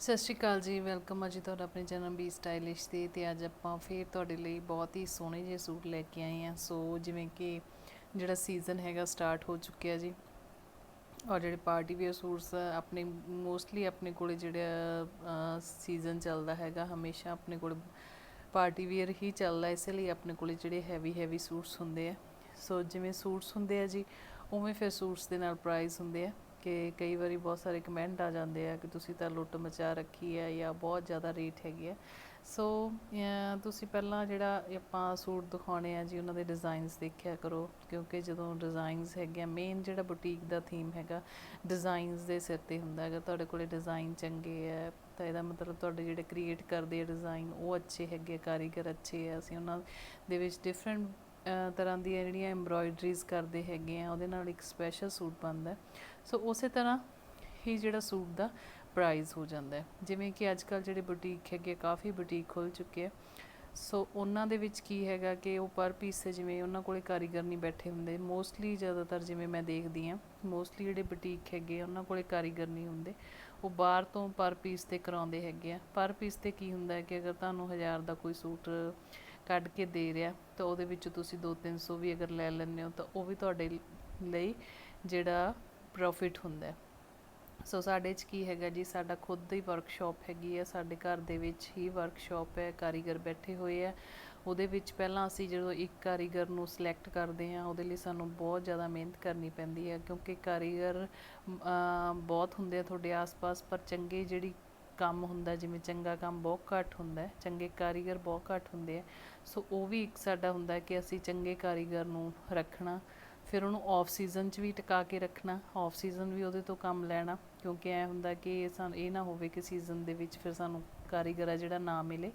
ਸਤਿ ਸ਼੍ਰੀ ਅਕਾਲ ਜੀ ਵੈਲਕਮ ਆ ਜੀ ਤੁਹਾਡਾ ਆਪਣੇ ਚੈਨਲ ਬੀ ਸਟਾਈਲਿਸ਼ ਤੇ ਤੇ ਅੱਜ ਆਪਾਂ ਫੇਰ ਤੁਹਾਡੇ ਲਈ ਬਹੁਤ ਹੀ ਸੋਹਣੇ ਜਿਹੇ ਸੂਟ ਲੈ ਕੇ ਆਏ ਆ ਸੋ ਜਿਵੇਂ ਕਿ ਜਿਹੜਾ ਸੀਜ਼ਨ ਹੈਗਾ ਸਟਾਰਟ ਹੋ ਚੁੱਕਿਆ ਜੀ, ਔਰ ਜਿਹੜੇ ਪਾਰਟੀ ਵੇਅਰ ਸੂਟਸ ਆਪਣੇ ਮੋਸਟਲੀ ਆਪਣੇ ਕੋਲੇ ਜਿਹੜਾ ਸੀਜ਼ਨ ਚੱਲਦਾ ਹੈਗਾ, ਹਮੇਸ਼ਾ ਆਪਣੇ ਕੋਲ ਪਾਰਟੀ ਵੇਅਰ ਹੀ ਚੱਲਦਾ ਇਸੇ ਲਈ ਆਪਣੇ ਕੋਲੇ ਜਿਹੜੇ ਹੈਵੀ ਹੈਵੀ ਸੂਟਸ ਹੁੰਦੇ ਆ। ਸੋ ਜਿਵੇਂ ਸੂਟਸ ਹੁੰਦੇ ਆ ਜੀ, ਉਵੇਂ ਫਿਰ ਸੂਟਸ ਦੇ ਨਾਲ ਪ੍ਰਾਈਸ ਹੁੰਦੇ ਆ। ਕਿ ਕਈ ਵਾਰੀ ਬਹੁਤ ਸਾਰੇ ਕਮੈਂਟ ਆ ਜਾਂਦੇ ਆ ਕਿ ਤੁਸੀਂ ਤਾਂ ਲੁੱਟ ਮਚਾ ਰੱਖੀ ਹੈ ਜਾਂ ਬਹੁਤ ਜ਼ਿਆਦਾ ਰੇਟ ਹੈਗੀ ਹੈ। ਸੋ ਤੁਸੀਂ ਪਹਿਲਾਂ ਜਿਹੜਾ ਆਪਾਂ ਸੂਟ ਦਿਖਾਉਣੇ ਆ ਜੀ ਉਹਨਾਂ ਦੇ ਡਿਜ਼ਾਈਨਸ ਦੇਖਿਆ ਕਰੋ ਕਿਉਂਕਿ ਜਦੋਂ ਡਿਜ਼ਾਈਨਸ ਹੈਗੇ ਆ ਮੇਨ ਜਿਹੜਾ ਬੁਟੀਕ ਦਾ ਥੀਮ ਹੈਗਾ ਡਿਜ਼ਾਈਨਸ ਦੇ ਸਿਰ ਤੇ ਹੁੰਦਾ ਹੈਗਾ। ਤੁਹਾਡੇ ਕੋਲੇ ਡਿਜ਼ਾਈਨ ਚੰਗੇ ਆ ਤਾਂ ਇਹਦਾ ਮਤਲਬ ਤੁਹਾਡੇ ਜਿਹੜੇ ਕ੍ਰੀਏਟ ਕਰਦੇ ਆ ਡਿਜ਼ਾਈਨ ਉਹ ਅੱਛੇ ਹੈਗੇ ਆ, ਕਾਰੀਗਰ ਅੱਛੇ ਆ ਅਸੀਂ ਉਹਨਾਂ ਦੇ ਵਿੱਚ ਡਿਫਰੈਂਟ ਤਰ੍ਹਾਂ ਦੀਆਂ ਜਿਹੜੀਆਂ ਐਮਬ੍ਰੋਇਡਰੀਜ਼ ਕਰਦੇ ਹੈਗੇ ਆ ਉਹਦੇ ਨਾਲ ਇੱਕ ਸਪੈਸ਼ਲ ਸੂਟ ਬਣਦਾ ਸੋ ਉਸੇ ਤਰ੍ਹਾਂ ਹੀ ਜਿਹੜਾ ਸੂਟ ਦਾ ਪ੍ਰਾਈਸ ਹੋ ਜਾਂਦਾ ਜਿਵੇਂ ਕਿ ਅੱਜ ਕੱਲ ਜਿਹੜੇ ਬੁਟੀਕ ਹੈਗੇ ਕਾਫੀ ਬੁਟੀਕ ਖੁੱਲ ਚੁੱਕੇ ਆ। ਸੋ ਉਹਨਾਂ ਦੇ ਵਿੱਚ ਕੀ ਹੈਗਾ ਕਿ ਉਹ ਪਰ ਪੀਸ ਤੇ ਜਿਵੇਂ ਉਹਨਾਂ ਕੋਲੇ ਕਾਰੀਗਰ ਨਹੀਂ ਬੈਠੇ ਹੁੰਦੇ। ਮੋਸਟਲੀ ਜ਼ਿਆਦਾਤਰ ਜਿਵੇਂ ਮੈਂ ਦੇਖਦੀ ਆ ਮੋਸਟਲੀ ਜਿਹੜੇ ਬੁਟੀਕ ਹੈਗੇ ਆ, ਉਹਨਾਂ ਕੋਲੇ ਕਾਰੀਗਰ ਨਹੀਂ ਹੁੰਦੇ। ਉਹ ਬਾਹਰ ਤੋਂ ਪਰ ਪੀਸ ਤੇ ਕਰਾਉਂਦੇ ਹੈਗੇ ਆ। ਪਰ ਪੀਸ ਤੇ ਕੀ ਹੁੰਦਾ ਹੈ ਕਿ ਅਗਰ ਤੁਹਾਨੂੰ 1000 ਦਾ ਕੋਈ ਸੂਟ ਕੱਢ ਕੇ ਦੇ ਰਿਹਾ, ਤਾਂ ਉਹਦੇ ਵਿੱਚ ਤੁਸੀਂ 2-300 ਵੀ ਅਗਰ ਲੈ ਲੈਂਦੇ ਹੋ, ਤਾਂ ਉਹ ਵੀ ਤੁਹਾਡੇ ਲਈ ਜਿਹੜਾ ਪ੍ਰੋਫਿਟ ਹੁੰਦਾ ਸੋ ਸਾਡੇ 'ਚ ਕੀ ਹੈਗਾ ਜੀ, ਸਾਡਾ ਖੁਦ ਦੀ ਵਰਕਸ਼ਾਪ ਹੈਗੀ ਹੈ, ਸਾਡੇ ਘਰ ਦੇ ਵਿੱਚ ਹੀ ਵਰਕਸ਼ਾਪ ਹੈ, ਕਾਰੀਗਰ ਬੈਠੇ ਹੋਏ ਆ ਉਹਦੇ ਵਿੱਚ ਪਹਿਲਾਂ ਅਸੀਂ ਜਦੋਂ ਇੱਕ ਕਾਰੀਗਰ ਨੂੰ ਸਿਲੈਕਟ ਕਰਦੇ ਹਾਂ, ਉਹਦੇ ਲਈ ਸਾਨੂੰ ਬਹੁਤ ਜ਼ਿਆਦਾ ਮਿਹਨਤ ਕਰਨੀ ਪੈਂਦੀ ਹੈ, ਕਿਉਂਕਿ ਕਾਰੀਗਰ ਬਹੁਤ ਹੁੰਦੇ ਆ ਤੁਹਾਡੇ ਆਸ-ਪਾਸ, ਪਰ ਚੰਗੇ ਜਿਹੜੀ ਕੰਮ ਹੁੰਦਾ, ਜਿਵੇਂ ਚੰਗਾ ਕੰਮ ਬਹੁਤ ਘੱਟ ਹੁੰਦਾ ਚੰਗੇ ਕਾਰੀਗਰ ਬਹੁਤ ਘੱਟ ਹੁੰਦੇ ਆ ਸੋ ਉਹ ਵੀ ਇੱਕ ਸਾਡਾ ਹੁੰਦਾ ਕਿ ਅਸੀਂ ਚੰਗੇ ਕਾਰੀਗਰ ਨੂੰ ਰੱਖਣਾ, ਫਿਰ ਉਹਨੂੰ ਆਫ ਸੀਜ਼ਨ 'ਚ ਵੀ ਟਿਕਾ ਕੇ ਰੱਖਣਾ ਆਫ ਸੀਜ਼ਨ ਵੀ ਉਹਦੇ ਤੋਂ ਕੰਮ ਲੈਣਾ, ਕਿਉਂਕਿ ਐ ਹੁੰਦਾ ਕਿ ਇਹ ਸਾਨੂੰ ਇਹ ਨਾ ਹੋਵੇ ਕਿ ਸੀਜ਼ਨ ਦੇ ਵਿੱਚ ਫਿਰ ਸਾਨੂੰ ਕਾਰੀਗਰ ਆ ਜਿਹੜਾ ਨਾ ਮਿਲੇ,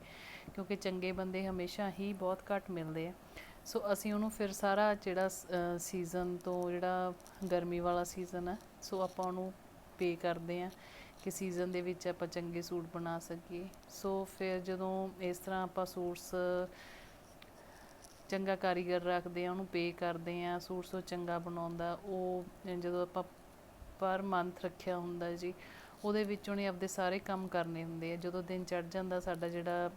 ਕਿਉਂਕਿ ਚੰਗੇ ਬੰਦੇ ਹਮੇਸ਼ਾ ਹੀ ਬਹੁਤ ਘੱਟ ਮਿਲਦੇ ਆ। ਸੋ ਅਸੀਂ ਉਹਨੂੰ ਫਿਰ ਸਾਰਾ ਜਿਹੜਾ ਸੀਜ਼ਨ ਤੋਂ ਜਿਹੜਾ ਗਰਮੀ ਵਾਲਾ ਸੀਜ਼ਨ ਆ, ਸੋ ਆਪਾਂ ਉਹਨੂੰ ਪੇ ਕਰਦੇ ਆ ਕਿ ਸੀਜ਼ਨ ਦੇ ਵਿੱਚ ਆਪਾਂ ਚੰਗੇ ਸੂਟ ਬਣਾ ਸਕੀਏ। ਸੋ ਫਿਰ ਜਦੋਂ ਇਸ ਤਰ੍ਹਾਂ ਆਪਾਂ ਸੂਟਸ ਚੰਗਾ ਕਾਰੀਗਰ ਰੱਖਦੇ ਆ, ਉਹਨੂੰ ਪੇ ਕਰਦੇ ਆ, ਸੂਟ ਉਹ ਚੰਗਾ ਬਣਾਉਂਦਾ, ਉਹ ਜਦੋਂ ਆਪਾਂ ਪਰ ਮੰਥ ਰੱਖਿਆ ਹੁੰਦਾ ਜੀ, ਉਹਦੇ ਵਿੱਚ ਉਹਨੇ ਆਪਦੇ ਸਾਰੇ ਕੰਮ ਕਰਨੇ ਹੁੰਦੇ ਆ, ਜਦੋਂ ਦਿਨ ਚੜ ਜਾਂਦਾ ਸਾਡਾ ਜਿਹੜਾ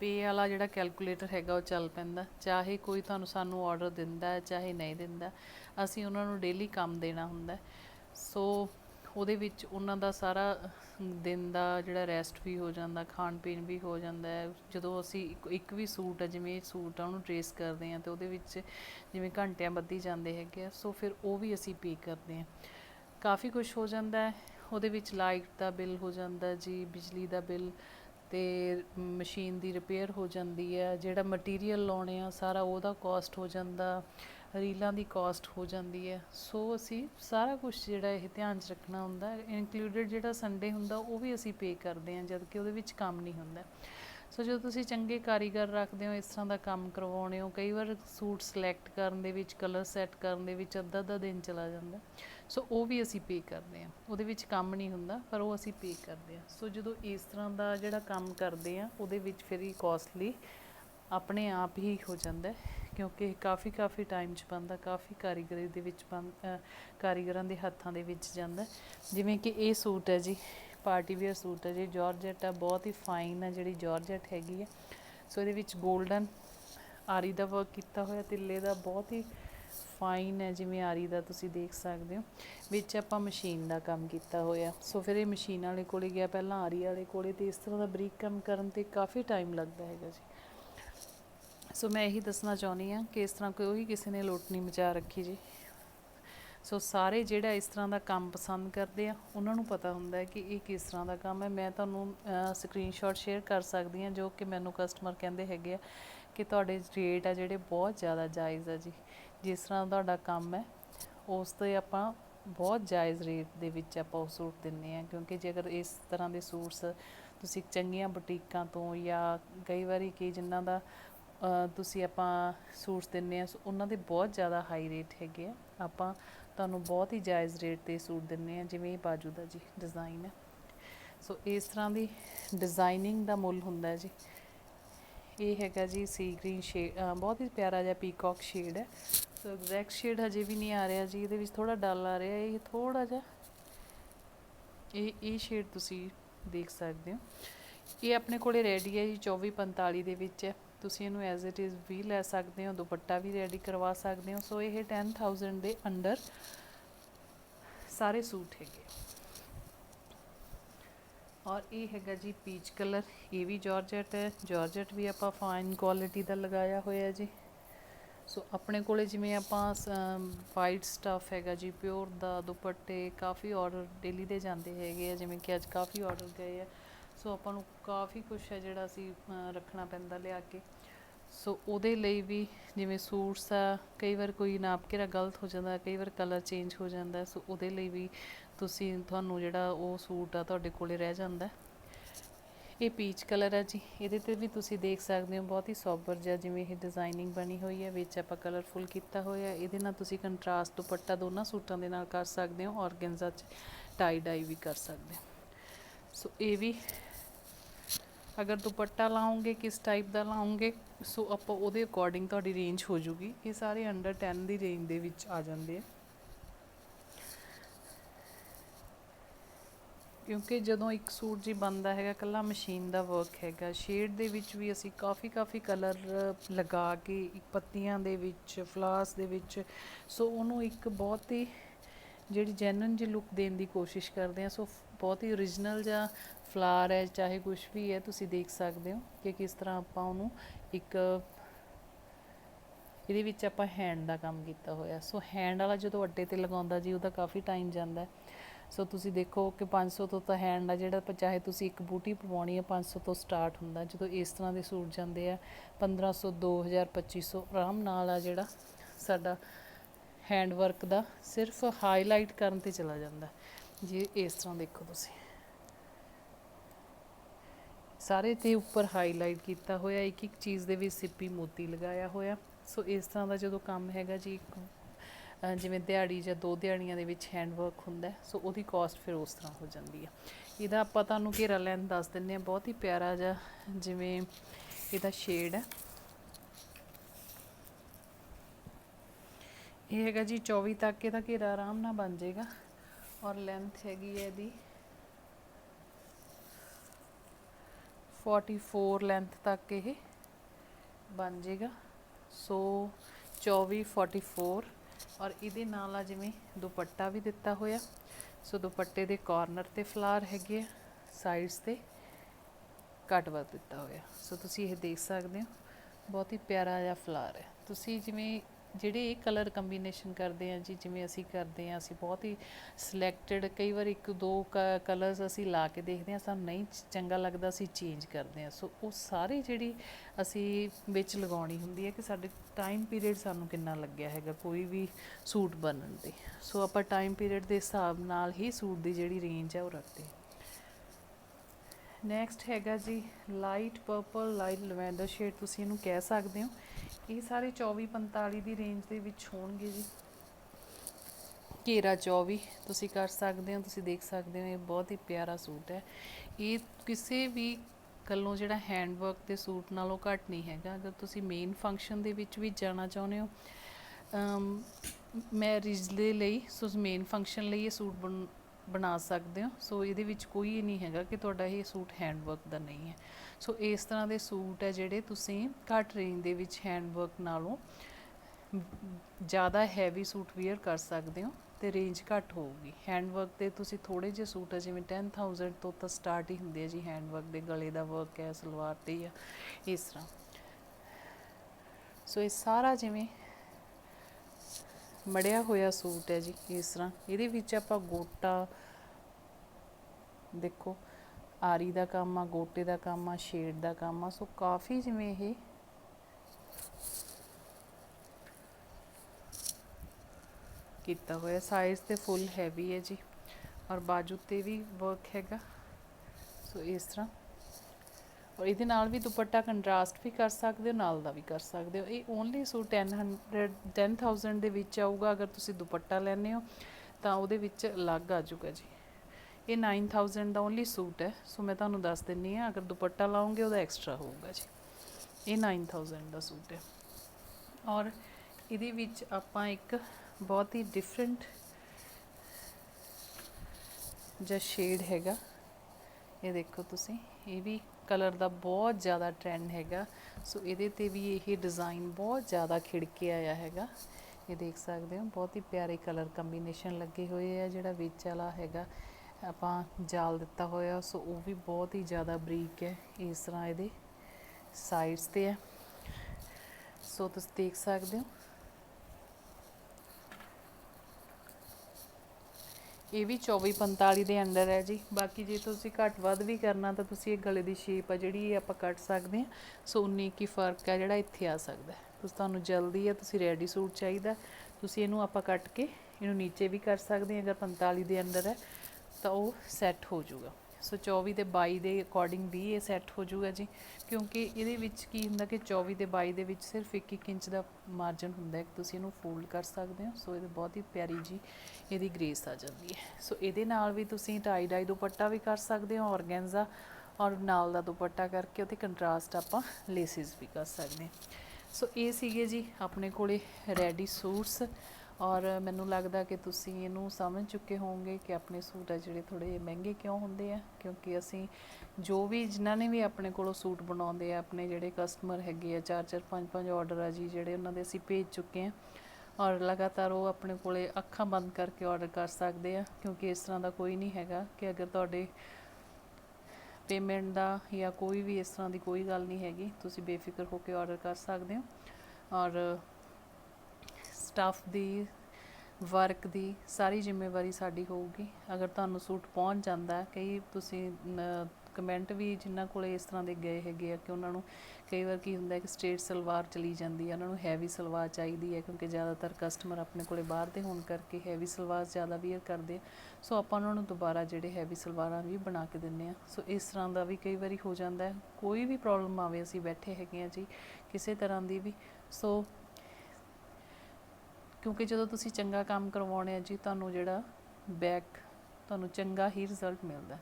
ਪੇ ਵਾਲਾ ਜਿਹੜਾ ਕੈਲਕੂਲੇਟਰ ਹੈਗਾ ਉਹ ਚੱਲ ਪੈਂਦਾ, ਚਾਹੇ ਕੋਈ ਤੁਹਾਨੂੰ ਸਾਨੂੰ ਆਰਡਰ ਦਿੰਦਾ, ਚਾਹੇ ਨਹੀਂ ਦਿੰਦਾ, ਅਸੀਂ ਉਹਨਾਂ ਨੂੰ ਡੇਲੀ ਕੰਮ ਦੇਣਾ ਹੁੰਦਾ ਸੋ ਉਹਦੇ ਵਿੱਚ ਉਹਨਾਂ ਦਾ ਸਾਰਾ ਦਿਨ ਦਾ ਜਿਹੜਾ ਰੈਸਟ ਵੀ ਹੋ ਜਾਂਦਾ, ਖਾਣ ਪੀਣ ਵੀ ਹੋ ਜਾਂਦਾ ਹੈ। ਜਦੋਂ ਅਸੀਂ ਇੱਕ- ਇੱਕ ਵੀ ਸੂਟ ਆ ਜਿਵੇਂ ਇਹ ਸੂਟ ਆ, ਉਹਨੂੰ ਟਰੇਸ ਕਰਦੇ ਆ ਤੇ ਉਹਦੇ ਵਿੱਚ ਜਿਵੇਂ ਘੰਟਿਆਂ ਬੱਧੀ ਜਾਂਦੇ ਹੈਗੇ ਆ, ਸੋ ਫਿਰ ਉਹ ਵੀ ਅਸੀਂ ਪੇ ਕਰਦੇ ਆ ਕਾਫੀ ਕੁਝ ਹੋ ਜਾਂਦਾ ਹੈ। ਉਹਦੇ ਵਿੱਚ ਲਾਈਟ ਦਾ ਬਿੱਲ ਹੋ ਜਾਂਦਾ ਜੀ, ਬਿਜਲੀ ਦਾ ਬਿੱਲ ਤੇ ਮਸ਼ੀਨ ਦੀ ਰਿਪੇਅਰ ਹੋ ਜਾਂਦੀ ਹੈ। ਜਿਹੜਾ ਮਟੀਰੀਅਲ ਲਾਉਣੇ ਆ, ਸਾਰਾ ਉਹਦਾ ਕਾਸਟ ਹੋ ਜਾਂਦਾ। ਰੀਲਾਂ ਦੀ ਕਾਸਟ ਹੋ ਜਾਂਦੀ ਹੈ। ਸੋ ਅਸੀਂ ਸਾਰਾ ਕੁਝ ਜਿਹੜਾ ਇਹ ਧਿਆਨ 'ਚ ਰੱਖਣਾ ਹੁੰਦਾ ਇਨਕਲੂਡਡ ਜਿਹੜਾ ਸੰਡੇ ਹੁੰਦਾ, ਉਹ ਵੀ ਅਸੀਂ ਪੇ ਕਰਦੇ ਹਾਂ ਜਦ ਕਿ ਉਹਦੇ ਵਿੱਚ ਕੰਮ ਨਹੀਂ ਹੁੰਦਾ। ਸੋ ਜਦੋਂ ਤੁਸੀਂ ਚੰਗੇ ਕਾਰੀਗਰ ਰੱਖਦੇ ਹੋ, ਇਸ ਤਰ੍ਹਾਂ ਦਾ ਕੰਮ ਕਰਵਾਉਣੇ ਹੋ, ਕਈ ਵਾਰ ਸੂਟ ਸਿਲੈਕਟ ਕਰਨ ਦੇ ਵਿੱਚ ਕਲਰ ਸੈੱਟ ਕਰਨ ਦੇ ਵਿੱਚ ਅੱਧਾ ਅੱਧਾ ਦਿਨ ਚਲਾ ਜਾਂਦਾ ਸੋ ਉਹ ਵੀ ਅਸੀਂ ਪੇ ਕਰਦੇ ਹਾਂ। ਉਹਦੇ ਵਿੱਚ ਕੰਮ ਨਹੀਂ ਹੁੰਦਾ, ਪਰ ਉਹ ਅਸੀਂ ਪੇ ਕਰਦੇ ਹਾਂ। ਸੋ ਜਦੋਂ ਇਸ ਤਰ੍ਹਾਂ ਦਾ ਜਿਹੜਾ ਕੰਮ ਕਰਦੇ ਹਾਂ, ਉਹਦੇ ਵਿੱਚ ਫਿਰ ਹੀ ਕੋਸਟਲੀ ਆਪਣੇ ਆਪ ਹੀ ਹੋ ਜਾਂਦਾ ਕਿਉਂਕਿ ਇਹ ਕਾਫੀ ਕਾਫੀ ਟਾਈਮ ਚ ਬਣਦਾ, ਕਾਫੀ ਕਾਰੀਗਰੀ ਦੇ ਵਿੱਚ ਬਣ ਕਾਰੀਗਰਾਂ ਦੇ ਹੱਥਾਂ ਦੇ ਵਿੱਚ ਜਾਂਦਾ ਜਿਵੇਂ ਕਿ ਇਹ ਸੂਟ ਹੈ ਜੀ, ਪਾਰਟੀ ਵੇਅਰ ਸੂਟ ਹੈ ਜੀ ਜਾਰਜਟ ਆ, ਬਹੁਤ ਹੀ ਫਾਈਨ ਆ ਜਿਹੜੀ ਜਾਰਜਟ ਹੈਗੀ ਹੈ। ਸੋ ਇਹਦੇ ਵਿੱਚ 골ਡਨ ਆਰੀ ਦਾ ਵਰਕ ਕੀਤਾ ਹੋਇਆ, ਤਿੱਲੇ ਦਾ ਬਹੁਤ ਹੀ ਫਾਈਨ ਹੈ, ਜਿਵੇਂ ਆਰੀ ਦਾ ਤੁਸੀਂ ਦੇਖ ਸਕਦੇ ਹੋ। ਵਿੱਚ ਆਪਾਂ ਮਸ਼ੀਨ ਦਾ ਕੰਮ ਕੀਤਾ ਹੋਇਆ। ਸੋ ਫਿਰ ਇਹ ਮਸ਼ੀਨ ਵਾਲੇ ਕੋਲੇ ਗਿਆ, ਪਹਿਲਾਂ ਆਰੀ ਵਾਲੇ ਕੋਲੇ ਤੇ ਇਸ ਤਰ੍ਹਾਂ ਦਾ ਬਰੀਕ ਕੰਮ ਕਰਨ ਤੇ ਕਾਫੀ ਟਾਈਮ ਲੱਗਦਾ ਹੈਗਾ ਜੀ। ਸੋ ਮੈਂ ਇਹੀ ਦੱਸਣਾ ਚਾਹੁੰਦੀ ਹਾਂ ਕਿ ਇਸ ਤਰ੍ਹਾਂ ਕੋਈ ਕਿਸੇ ਨੇ ਲੁੱਟ ਨਹੀਂ ਮਚਾ ਰੱਖੀ ਜੀ। ਸੋ ਸਾਰੇ ਜਿਹੜਾ ਇਸ ਤਰ੍ਹਾਂ ਦਾ ਕੰਮ ਪਸੰਦ ਕਰਦੇ ਆ, ਉਹਨਾਂ ਨੂੰ ਪਤਾ ਹੁੰਦਾ ਹੈ ਕਿ ਇਹ ਕਿਸ ਤਰ੍ਹਾਂ ਦਾ ਕੰਮ ਹੈ। ਮੈਂ ਤੁਹਾਨੂੰ ਸਕਰੀਨਸ਼ਾਟ ਸ਼ੇਅਰ ਕਰ ਸਕਦੀ ਹਾਂ ਜੋ ਕਿ ਮੈਨੂੰ ਕਸਟਮਰ ਕਹਿੰਦੇ ਹੈਗੇ ਆ ਕਿ ਤੁਹਾਡੇ ਰੇਟ ਆ ਜਿਹੜੇ ਬਹੁਤ ਜ਼ਿਆਦਾ ਜਾਇਜ਼ ਆ ਜੀ। ਜਿਸ ਤਰ੍ਹਾਂ ਤੁਹਾਡਾ ਕੰਮ ਹੈ, ਉਸ ਤੇ ਆਪਾਂ ਬਹੁਤ ਜਾਇਜ਼ ਰੇਟ ਦੇ ਵਿੱਚ ਆਪਾਂ ਉਹ ਸੂਟ ਦਿੰਨੇ ਆ ਕਿਉਂਕਿ ਜੇਕਰ ਇਸ ਤਰ੍ਹਾਂ ਦੇ ਸੂਟਸ ਤੁਸੀਂ ਚੰਗੀਆਂ ਬੁਟੀਕਾਂ ਤੋਂ ਜਾਂ ਕਈ ਵਾਰੀ ਕੀ ਜਿਨ੍ਹਾਂ ਦਾ ਤੁਸੀਂ ਆਪਾਂ ਸੂਟਸ ਦਿੰਨੇ ਆ, ਸੋ ਉਹਨਾਂ ਦੇ ਬਹੁਤ ਜ਼ਿਆਦਾ ਹਾਈ ਰੇਟ ਹੈਗੇ ਆ। ਆਪਾਂ ਤੁਹਾਨੂੰ ਬਹੁਤ ਹੀ ਜਾਇਜ਼ ਰੇਟ ਤੇ ਸੂਟ ਦਿੰਨੇ ਆ, ਜਿਵੇਂ ਇਹ ਬਾਜੂ ਦਾ ਜੀ ਡਿਜ਼ਾਈਨ ਹੈ ਸੋ ਇਸ ਤਰ੍ਹਾਂ ਦੀ ਡਿਜ਼ਾਈਨਿੰਗ ਦਾ ਮੁੱਲ ਹੁੰਦਾ ਜੀ। ਇਹ ਹੈਗਾ ਜੀ ਸੀ ਗ੍ਰੀਨ ਸ਼ੇਡ ਬਹੁਤ ਹੀ ਪਿਆਰਾ ਜਿਹਾ ਪੀਕਾਕ ਸ਼ੇਡ ਹੈ ਸੋ ਐਗਜ਼ੈਕਟ ਸ਼ੇਡ ਹਜੇ ਵੀ ਨਹੀਂ ਆ ਰਿਹਾ ਜੀ, ਇਹਦੇ ਵਿੱਚ ਥੋੜਾ ਡਲ ਆ ਰਿਹਾ, ਇਹ ਥੋੜਾ ਜਿਹਾ ਇਹ ਇਹ ਸ਼ੇਡ ਤੁਸੀਂ ਦੇਖ ਸਕਦੇ ਹੋ। ਇਹ ਆਪਣੇ ਕੋਲੇ ਰੈਡੀ ਹੈ ਜੀ 2445 ਦੇ ਵਿੱਚ ਹੈ ਤੁਸੀਂ ਇਹਨੂੰ ਐਜ਼ ਇਟ ਇਜ਼ ਵੀ ਲੈ ਸਕਦੇ ਹੋ, ਦੁਪੱਟਾ ਵੀ ਰੈਡੀ ਕਰਵਾ ਸਕਦੇ ਹੋ। ਸੋ ਇਹ 10000 ਦੇ ਅੰਡਰ ਸਾਰੇ ਸੂਟ ਹੈਗੇ। ਔਰ ਇਹ ਹੈਗਾ ਜੀ ਪੀਚ ਕਲਰ ਇਹ ਵੀ ਜਾਰਜਟ ਹੈ। ਜਾਰਜਟ ਵੀ ਆਪਾਂ ਫਾਈਨ ਕੁਆਲਿਟੀ ਦਾ ਲਗਾਇਆ ਹੋਇਆ ਜੀ। ਸੋ ਆਪਣੇ ਕੋਲੇ ਜਿਵੇਂ ਆਪਾਂ ਵਾਈਟ ਸਟਫ ਹੈਗਾ ਜੀ ਪਿਓਰ ਦਾ ਦੁਪੱਟੇ, ਕਾਫੀ ਆਰਡਰ ਡੇਲੀ ਦੇ ਜਾਂਦੇ ਹੈਗੇ ਆ, ਜਿਵੇਂ ਕਿ ਅੱਜ ਕਾਫੀ ਆਰਡਰ ਗਏ ਆ। ਸੋ ਆਪਾਂ ਨੂੰ ਕਾਫੀ ਕੁਝ ਹੈ ਜਿਹੜਾ ਅਸੀਂ ਰੱਖਣਾ ਪੈਂਦਾ ਲਿਆ ਕੇ। ਸੋ ਉਹਦੇ ਲਈ ਵੀ ਜਿਵੇਂ ਸੂਟਸ ਆ, ਕਈ ਵਾਰ ਕੋਈ ਨਾਪ ਘੇਰਾ ਗਲਤ ਹੋ ਜਾਂਦਾ, ਕਈ ਵਾਰ ਕਲਰ ਚੇਂਜ ਹੋ ਜਾਂਦਾ ਸੋ ਉਹਦੇ ਲਈ ਵੀ ਤੁਸੀਂ ਤੁਹਾਨੂੰ ਜਿਹੜਾ ਉਹ ਸੂਟ ਆ ਤੁਹਾਡੇ ਕੋਲੇ ਰਹਿ ਜਾਂਦਾ ਇਹ ਪੀਚ ਕਲਰ ਆ ਜੀ। ਇਹਦੇ ਤੇ ਵੀ ਤੁਸੀਂ ਦੇਖ ਸਕਦੇ ਹੋ, ਬਹੁਤ ਹੀ ਸੋਬਰ ਜਿਹਾ ਜਿਵੇਂ ਇਹ ਡਿਜ਼ਾਈਨਿੰਗ ਬਣੀ ਹੋਈ ਹੈ, ਵਿੱਚ ਆਪਾਂ ਕਲਰਫੁਲ ਕੀਤਾ ਹੋਇਆ ਇਹਦੇ ਨਾਲ ਤੁਸੀਂ ਕੰਟਰਾਸਟ ਦੁਪੱਟਾ ਦੋਨਾਂ ਸੂਟਾਂ ਦੇ ਨਾਲ ਕਰ ਸਕਦੇ ਹੋ ਔਰਗੈਂਜ਼ਾ 'ਚ ਟਾਈ ਡਾਈ ਵੀ ਕਰ ਸਕਦੇ ਹੋ। ਸੋ ਇਹ ਵੀ ਅਗਰ ਦੁਪੱਟਾ ਲਾਉਂਗੇ ਕਿਸ ਟਾਈਪ ਦਾ ਲਾਉਂਗੇ ਸੋ ਆਪਾਂ ਉਹਦੇ ਅਕੋਰਡਿੰਗ ਤੁਹਾਡੀ ਰੇਂਜ ਹੋ ਜੂਗੀ। ਇਹ ਸਾਰੇ ਅੰਡਰ 10 ਦੀ ਰੇਂਜ ਦੇ ਵਿੱਚ ਆ ਜਾਂਦੇ ਆ। ਕਿਉਂਕਿ ਜਦੋਂ ਇੱਕ ਸੂਟ ਜੀ ਬਣਦਾ ਹੈਗਾ ਕੱਲਾ ਮਸ਼ੀਨ ਦਾ ਵਰਕ ਹੈਗਾ। ਸ਼ੇਡ ਦੇ ਵਿੱਚ ਵੀ ਅਸੀਂ ਕਾਫੀ ਕਾਫੀ ਕਲਰ ਲਗਾ ਕੇ, ਇੱਕ ਪੱਤੀਆਂ ਦੇ ਵਿੱਚ ਫਲਾਸ ਦੇ ਵਿੱਚ, ਸੋ ਉਹਨੂੰ ਇੱਕ ਬਹੁਤ ਹੀ ਜਿਹੜੀ ਜੈਨੂਨ ਜੀ ਲੁੱਕ ਦੇਣ ਦੀ ਕੋਸ਼ਿਸ਼ ਕਰਦੇ ਆ। ਸੋ ਬਹੁਤ ਹੀ origignal ਜਾਂ ਫਲਾਰ ਹੈ, ਚਾਹੇ ਕੁਝ ਵੀ ਹੈ, ਤੁਸੀਂ ਦੇਖ ਸਕਦੇ ਹੋ ਕਿ ਕਿਸ ਤਰ੍ਹਾਂ ਆਪਾਂ ਉਹਨੂੰ ਇੱਕ ਇਹਦੇ ਵਿੱਚ ਆਪਾਂ ਹੈਂਡ ਦਾ ਕੰਮ ਕੀਤਾ ਹੋਇਆ। ਸੋ ਹੈਂਡ ਵਾਲਾ ਜਦੋਂ ਅੱਡੇ ਤੇ ਲਗਾਉਂਦਾ ਜੀ, ਉਹਦਾ ਕਾਫੀ ਟਾਈਮ ਜਾਂਦਾ ਸੋ ਤੁਸੀਂ ਦੇਖੋ ਕਿ 500 ਤੋਂ ਤਾਂ ਹੈਂਡ ਆ ਜਿਹੜਾ ਚਾਹੇ ਤੁਸੀਂ ਇੱਕ ਬੂਟੀ ਪਵਾਉਣੀ ਹੈ 500 ਤੋਂ ਸਟਾਰਟ ਹੁੰਦਾ ਜਦੋਂ ਇਸ ਤਰ੍ਹਾਂ ਦੇ ਸੂਟ ਜਾਂਦੇ ਆ 1500 2000 2500 ਆਰਾਮ ਨਾਲ ਆ ਜਿਹੜਾ ਸਾਡਾ ਹੈਂਡ ਵਰਕ ਦਾ ਸਿਰਫ ਹਾਈਲਾਈਟ ਕਰਨ ਤੇ ਚਲਾ ਜਾਂਦਾ ਜੇ ਇਸ ਤਰ੍ਹਾਂ ਦੇਖੋ ਤੁਸੀਂ। ਸਾਰੇ ਤੇ ਉੱਪਰ ਹਾਈਲਾਈਟ ਕੀਤਾ ਹੋਇਆ, ਇੱਕ ਇੱਕ ਚੀਜ਼ ਦੇ ਵਿੱਚ ਸਿੱਪੀ ਮੋਤੀ ਲਗਾਇਆ ਹੋਇਆ। ਸੋ ਇਸ ਤਰ੍ਹਾਂ ਦਾ ਜਦੋਂ ਕੰਮ ਹੈਗਾ ਜੀ, ਇੱਕ ਜਿਵੇਂ ਦਿਹਾੜੀ ਜਾਂ ਦੋ ਦਿਹਾੜੀਆਂ ਦੇ ਵਿੱਚ ਹੈਂਡ ਵਰਕ ਹੁੰਦਾ ਸੋ ਉਹਦੀ ਕਾਸਟ ਫਿਰ ਉਸ ਤਰ੍ਹਾਂ ਹੋ ਜਾਂਦੀ ਆ। ਇਹਦਾ ਆਪਾਂ ਤੁਹਾਨੂੰ ਘੇਰਾ ਲੈਣ ਦੱਸ ਦਿੰਨੇ ਆ ਬਹੁਤ ਹੀ ਪਿਆਰਾ ਜਿਹਾ, ਜਿਵੇਂ ਇਹਦਾ ਸ਼ੇਡ ਹੈ। ਇਹ ਹੈਗਾ ਜੀ 24 ਤੱਕ ਇਹਦਾ ਘੇਰਾ ਆਰਾਮ ਨਾਲ ਬਣ ਜਾਏਗਾ। ਔਰ ਲੈਂਥ ਹੈਗੀ ਹੈ ਇਹਦੀ। 44 ਲੈਂਥ ਤੱਕ ਇਹ ਬਣ ਜਾਏਗਾ ਸੋ 24 44 ਔਰ ਇਹਦੇ ਨਾਲ ਆ ਜਿਵੇਂ ਦੁਪੱਟਾ ਵੀ ਦਿੱਤਾ ਹੋਇਆ। ਸੋ ਦੁਪੱਟੇ ਦੇ ਕਾਰਨਰ ਤੇ ਫਲਾਰ ਹੈਗੇ ਆ ਸਾਈਡਸ ਤੇ ਕੱਟ ਵੱਧ ਦਿੱਤਾ ਹੋਇਆ। ਸੋ ਤੁਸੀਂ ਇਹ ਦੇਖ ਸਕਦੇ ਹੋ। ਬਹੁਤ ਹੀ ਪਿਆਰਾ ਜਿਹਾ ਫਲਾਰ ਹੈ। ਤੁਸੀਂ ਜਿਵੇਂ ਜਿਹੜੇ ਇਹ ਕਲਰ ਕੰਬੀਨੇਸ਼ਨ ਕਰਦੇ ਆ ਜੀ, ਜਿਵੇਂ ਅਸੀਂ ਕਰਦੇ ਆ ਅਸੀਂ ਬਹੁਤ ਹੀ ਸਿਲੈਕਟਡ ਕਈ ਵਾਰ ਇੱਕ ਦੋ ਕਲਰਸ ਅਸੀਂ ਲਾ ਕੇ ਦੇਖਦੇ ਆ ਸਾਨੂੰ ਨਹੀਂ ਚੰਗਾ ਲੱਗਦਾ, ਅਸੀਂ ਚੇਂਜ ਕਰਦੇ ਆ ਸੋ ਉਹ ਸਾਰੀ ਜਿਹੜੀ ਅਸੀਂ ਵਿੱਚ ਲਗਾਉਣੀ ਹੁੰਦੀ ਹੈ ਕਿ ਸਾਡੇ ਟਾਈਮ ਪੀਰੀਅਡ ਸਾਨੂੰ ਕਿੰਨਾ ਲੱਗਿਆ ਹੈਗਾ, ਕੋਈ ਵੀ ਸੂਟ ਬਣਨ ਤੇ। ਸੋ ਆਪਾਂ ਟਾਈਮ ਪੀਰੀਅਡ ਦੇ ਹਿਸਾਬ ਨਾਲ ਹੀ ਸੂਟ ਦੀ ਜਿਹੜੀ ਰੇਂਜ ਹੈ ਉਹ ਰੱਖਦੇ ਹਾਂ। ਨੈਕਸਟ ਹੈਗਾ ਜੀ light purple light lavender shade ਤੁਸੀਂ ਇਹਨੂੰ ਕਹਿ ਸਕਦੇ ਹੋ। ਇਹ ਸਾਰੇ 24 45 ਦੀ ਰੇਂਜ ਦੇ ਵਿੱਚ ਹੋਣਗੇ ਜੀ। ਘੇਰਾ 24 ਤੁਸੀਂ ਕਰ ਸਕਦੇ ਹੋ, ਤੁਸੀਂ ਦੇਖ ਸਕਦੇ ਹੋ, ਇਹ ਬਹੁਤ ਹੀ ਪਿਆਰਾ ਸੂਟ ਹੈ। ਇਹ ਕਿਸੇ ਵੀ ਕੱਲੋਂ ਜਿਹੜਾ ਹੈਂਡ ਵਰਕ ਦੇ ਸੂਟ ਨਾਲੋਂ ਘੱਟ ਨਹੀਂ ਹੈਗਾ। ਅਗਰ ਤੁਸੀਂ ਮੇਨ ਫੰਕਸ਼ਨ ਦੇ ਵਿੱਚ ਵੀ ਜਾਣਾ ਚਾਹੁੰਦੇ ਹੋ ਮੈਰਿਜ ਦੇ ਲਈ, ਸੋ ਮੇਨ ਫੰਕਸ਼ਨ ਲਈ ਇਹ ਸੂਟ ਬਣ, ਬਣਾ ਸਕਦੇ ਹੋ। ਸੋ ਇਹਦੇ ਵਿੱਚ ਕੋਈ ਇਹ ਨਹੀਂ ਹੈਗਾ ਕਿ ਤੁਹਾਡਾ ਇਹ ਸੂਟ ਹੈਂਡ ਵਰਕ ਦਾ ਨਹੀਂ ਹੈ। ਸੋ ਇਸ ਤਰ੍ਹਾਂ ਦੇ ਸੂਟ ਹੈ ਜਿਹੜੇ ਤੁਸੀਂ ਘੱਟ ਰੇਂਜ ਦੇ ਵਿੱਚ ਹੈਂਡ ਵਰਕ ਨਾਲੋਂ ਜ਼ਿਆਦਾ ਹੈਵੀ ਸੂਟ ਵੇਅਰ ਕਰ ਸਕਦੇ ਹੋ ਤੇ ਰੇਂਜ ਘੱਟ ਹੋਊਗੀ। ਹੈਂਡ ਵਰਕ ਤੇ ਤੁਸੀਂ ਥੋੜੇ ਜਿਹੇ ਸੂਟ ਹੈ ਜਿਵੇਂ 10000 ਤੋਂ ਤਾਂ ਸਟਾਰਟ ਹੀ ਹੁੰਦੇ ਆ ਜੀ ਹੈਂਡ ਵਰਕ ਦੇ, ਗਲੇ ਦਾ ਵਰਕ ਹੈ, ਸਲਵਾਰ ਤੇ ਆ, ਇਸ ਤਰ੍ਹਾਂ। ਸੋ ਇਹ ਸਾਰਾ ਜਿਵੇਂ ਮੜਿਆ ਹੋਇਆ ਸੂਟ ਹੈ ਜੀ, ਇਸ ਤਰ੍ਹਾਂ। ਇਹਦੇ ਵਿੱਚ ਆਪਾਂ ਗੋਟਾ ਦੇਖੋ ਆਰੀ ਦਾ ਕੰਮ ਆ, ਗੋਟੇ ਦਾ ਕੰਮ ਆ, ਸ਼ੇਡ ਦਾ ਕੰਮ ਆ, ਸੋ ਕਾਫੀ ਜਿਵੇਂ ਇਹ ਕੀਤਾ ਹੋਇਆ। ਸਾਈਜ਼ ਤੇ ਫੁੱਲ ਹੈਵੀ ਹੈ ਜੀ ਔਰ ਬਾਜੂ ਤੇ ਵੀ ਵਰਕ ਹੈਗਾ। ਸੋ ਇਸ ਤਰ੍ਹਾਂ। ਔਰ ਇਹਦੇ ਨਾਲ ਵੀ ਦੁਪੱਟਾ ਕੰਟਰਾਸਟ ਵੀ ਕਰ ਸਕਦੇ ਹੋ, ਨਾਲ ਦਾ ਵੀ ਕਰ ਸਕਦੇ ਹੋ। ਇਹ ਓਨਲੀ ਸੂਟ 100 10000 ਦੇ ਵਿੱਚ ਆਊਗਾ। ਅਗਰ ਤੁਸੀਂ ਦੁਪੱਟਾ ਲੈਂਦੇ ਹੋ ਤਾਂ ਉਹਦੇ ਵਿੱਚ ਅਲੱਗ ਆ ਜਾਊਗਾ ਜੀ। ਇਹ 9000 ਦਾ ਓਨਲੀ ਸੂਟ ਹੈ। ਸੋ ਮੈਂ ਤੁਹਾਨੂੰ ਦੱਸ ਦਿੰਨੀ ਆ ਅਗਰ ਦੁਪੱਟਾ ਲਾਉਂਗੇ ਉਹਦਾ ਐਕਸਟਰਾ ਹੋਊਗਾ ਜੀ। ਇਹ 9000 ਦਾ ਸੂਟ ਹੈ। ਔਰ ਇਹਦੇ ਵਿੱਚ ਆਪਾਂ ਇੱਕ ਬਹੁਤ ਹੀ ਡਿਫਰੈਂਟ ਜਾਂ ਸ਼ੇਡ ਹੈਗਾ। ਇਹ ਦੇਖੋ ਤੁਸੀਂ, ਇਹ ਵੀ ਕਲਰ ਦਾ ਬਹੁਤ ਜ਼ਿਆਦਾ ਟ੍ਰੈਂਡ ਹੈਗਾ। ਸੋ ਇਹਦੇ ਤੇ ਵੀ ਇਹ ਡਿਜ਼ਾਈਨ ਬਹੁਤ ਜ਼ਿਆਦਾ ਖਿੜ ਕੇ ਆਇਆ ਹੈਗਾ। ਇਹ ਦੇਖ ਸਕਦੇ ਹੋ, ਬਹੁਤ ਹੀ ਪਿਆਰੇ ਕਲਰ ਕੰਬੀਨੇਸ਼ਨ ਲੱਗੇ ਹੋਏ ਆ ਜਿਹੜਾ ਵਿੱਚ ਵਾਲਾ ਹੈਗਾ। ਆਪਾਂ ਜਾਲ ਦਿੱਤਾ ਹੋਇਆ, ਸੋ ਉਹ ਵੀ ਬਹੁਤ ਹੀ ਜ਼ਿਆਦਾ ਬਰੀਕ ਹੈ, ਇਸ ਤਰ੍ਹਾਂ ਇਹਦੇ ਸਾਈਡਸ ਤੇ ਹੈ। ਸੋ ਤੁਸੀਂ ਦੇਖ ਸਕਦੇ ਹੋ। ਇਹ ਵੀ 24 45 ਦੇ ਅੰਡਰ ਹੈ ਜੀ। ਬਾਕੀ ਜੇ ਤੁਸੀਂ ਘੱਟ ਵੱਧ ਵੀ ਕਰਨਾ, ਤਾਂ ਤੁਸੀਂ ਇਹ ਗਲੇ ਦੀ ਸ਼ੇਪ ਆ ਜਿਹੜੀ ਇਹ ਆਪਾਂ ਕੱਟ ਸਕਦੇ ਹਾਂ। ਸੋ 19 ਕੀ ਫ਼ਰਕ ਹੈ ਜਿਹੜਾ ਇੱਥੇ ਆ ਸਕਦਾ ਤੁਸੀਂ ਤੁਹਾਨੂੰ ਜਲਦੀ ਆ ਤੁਸੀਂ ਰੈਡੀ ਸੂਟ ਚਾਹੀਦਾ। ਤੁਸੀਂ ਇਹਨੂੰ ਆਪਾਂ ਕੱਟ ਕੇ ਇਹਨੂੰ ਨੀਚੇ ਵੀ ਕਰ ਸਕਦੇ ਹਾਂ, ਅਗਰ 45 ਦੇ ਅੰਡਰ ਹੈ। ਤਾਂ ਉਹ ਸੈੱਟ ਹੋ ਜਾਊਗਾ। ਸੋ 24 ਦੇ 22 ਦੇ ਅਕੋਰਡਿੰਗ ਵੀ ਇਹ ਸੈੱਟ ਹੋ ਜਾਊਗਾ ਜੀ। ਕਿਉਂਕਿ ਇਹਦੇ ਵਿੱਚ ਕੀ ਹੁੰਦਾ ਕਿ 24 ਦੇ 22 ਦੇ ਵਿੱਚ ਸਿਰਫ 1-1 ਇੰਚ ਦਾ ਮਾਰਜਨ ਹੁੰਦਾ ਹੈ। ਕਿ ਤੁਸੀਂ ਇਹਨੂੰ ਫੋਲਡ ਕਰ ਸਕਦੇ ਹੋ। ਸੋ ਇਹ ਬਹੁਤ ਹੀ ਪਿਆਰੀ ਜੀ ਇਹਦੀ ਗ੍ਰੇਸ ਆ ਜਾਂਦੀ ਹੈ। ਸੋ ਇਹਦੇ ਨਾਲ ਵੀ ਤੁਸੀਂ ਟਾਈ ਡਾਈ ਦੁਪੱਟਾ ਵੀ ਕਰ ਸਕਦੇ ਹੋ ਔਰਗੈਂਜ਼ਾ ਔਰ ਨਾਲ ਦਾ ਦੁਪੱਟਾ ਕਰਕੇ ਉਹਤੇ ਕੰਟਰਾਸਟ ਆਪਾਂ ਲੇਸਿਸ ਵੀ ਕਰ ਸਕਦੇ ਹਾਂ। ਸੋ ਇਹ ਸੀਗੇ ਜੀ ਆਪਣੇ ਕੋਲੇ ਰੈਡੀ ਸੂਟਸ ਔਰ ਮੈਨੂੰ ਲੱਗਦਾ ਕਿ ਤੁਸੀਂ ਇਹਨੂੰ ਸਮਝ ਚੁੱਕੇ ਹੋਵੋਗੇ ਕਿ ਆਪਣੇ ਸੂਟ ਆ ਜਿਹੜੇ ਥੋੜੇ ਮਹਿੰਗੇ ਕਿਉਂ ਹੁੰਦੇ ਆ, ਕਿਉਂਕਿ ਅਸੀਂ ਜੋ ਵੀ ਜਿਨ੍ਹਾਂ ਨੇ ਵੀ ਆਪਣੇ ਕੋਲੋਂ ਸੂਟ ਬਣਾਉਂਦੇ ਆ, ਆਪਣੇ ਜਿਹੜੇ ਕਸਟਮਰ ਹੈਗੇ ਆ, ਚਾਰ ਚਾਰ, ਪੰਜ ਪੰਜ ਆਰਡਰ ਆ ਜੀ, ਜਿਹੜੇ ਉਹਨਾਂ ਦੇ ਅਸੀਂ ਭੇਜ ਚੁੱਕੇ ਆ, ਔਰ ਲਗਾਤਾਰ ਉਹ ਆਪਣੇ ਕੋਲੇ ਅੱਖਾਂ ਬੰਦ ਕਰਕੇ ਆਰਡਰ ਕਰ ਸਕਦੇ ਆ, ਕਿਉਂਕਿ ਇਸ ਤਰ੍ਹਾਂ ਦਾ ਕੋਈ ਨਹੀਂ ਹੈਗਾ ਕਿ ਅਗਰ ਤੁਹਾਡੇ ਪੇਮੈਂਟ ਦਾ ਜਾਂ ਕੋਈ ਵੀ ਇਸ ਤਰ੍ਹਾਂ ਦੀ ਕੋਈ ਗੱਲ ਨਹੀਂ ਹੈਗੀ, ਤੁਸੀਂ ਬੇਫਿਕਰ ਹੋ ਕੇ ਆਰਡਰ ਕਰ ਸਕਦੇ ਹੋ, ਔਰ ਸਟਾਫ ਦੀ ਵਰਕ ਦੀ ਸਾਰੀ ਜ਼ਿੰਮੇਵਾਰੀ ਸਾਡੀ ਹੋਊਗੀ। ਅਗਰ ਤੁਹਾਨੂੰ ਸੂਟ ਪਹੁੰਚ ਜਾਂਦਾ ਕਈ ਤੁਸੀਂ ਕਮੈਂਟ ਵੀ ਜਿਨ੍ਹਾਂ ਕੋਲੇ ਇਸ ਤਰ੍ਹਾਂ ਦੇ ਗਏ ਹੈਗੇ ਆ ਕਿ ਉਹਨਾਂ ਨੂੰ ਕਈ ਵਾਰ ਕੀ ਹੁੰਦਾ ਕਿ ਸਟੇਟ ਸਲਵਾਰ ਚਲੀ ਜਾਂਦੀ ਹੈ, ਉਹਨਾਂ ਨੂੰ ਹੈਵੀ ਸਲਵਾਰ ਚਾਹੀਦੀ ਹੈ ਕਿਉਂਕਿ ਜ਼ਿਆਦਾਤਰ ਕਸਟਮਰ ਆਪਣੇ ਕੋਲੇ ਬਾਹਰ ਦੇ ਹੋਣ ਕਰਕੇ ਹੈਵੀ ਸਲਵਾਰ ਜ਼ਿਆਦਾ ਵੀਅਰ ਕਰਦੇ ਆ। ਸੋ ਆਪਾਂ ਉਹਨਾਂ ਨੂੰ ਦੁਬਾਰਾ ਜਿਹੜੇ ਹੈਵੀ ਸਲਵਾਰਾਂ ਵੀ ਬਣਾ ਕੇ ਦਿੰਨੇ ਆ। ਸੋ ਇਸ ਤਰ੍ਹਾਂ ਦਾ ਵੀ ਕਈ ਵਾਰੀ ਹੋ ਜਾਂਦਾ ਹੈ। ਕੋਈ ਵੀ ਪ੍ਰੋਬਲਮ ਆਵੇ, ਅਸੀਂ ਬੈਠੇ ਹੈਗੇ ਆ ਜੀ, ਕਿਸੇ ਤਰ੍ਹਾਂ ਦੀ ਵੀ। ਸੋ ਕਿਉਂਕਿ ਜਦੋਂ ਤੁਸੀਂ ਚੰਗਾ ਕੰਮ ਕਰਵਾਉਣੇ ਆ ਜੀ, ਤੁਹਾਨੂੰ ਜਿਹੜਾ ਬੈਕ ਤੁਹਾਨੂੰ ਚੰਗਾ ਹੀ ਰਿਜ਼ਲਟ ਮਿਲਦਾ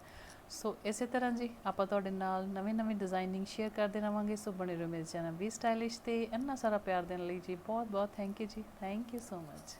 ਸੋ ਇਸੇ ਤਰ੍ਹਾਂ ਜੀ, ਆਪਾਂ ਤੁਹਾਡੇ ਨਾਲ ਨਵੇਂ ਨਵੇਂ ਡਿਜ਼ਾਈਨਿੰਗ ਸ਼ੇਅਰ ਕਰਦੇ ਰਵਾਂਗੇ ਸੋ ਬਣੇ ਰਹੋ ਮੇਰੇ ਚੈਨਲ ਵੀ ਸਟਾਈਲਿਸ਼ ਤੇ। ਇੰਨਾ ਸਾਰਾ ਪਿਆਰ ਦੇਣ ਲਈ ਜੀ ਬਹੁਤ ਬਹੁਤ ਥੈਂਕ ਯੂ ਜੀ। Thank you so much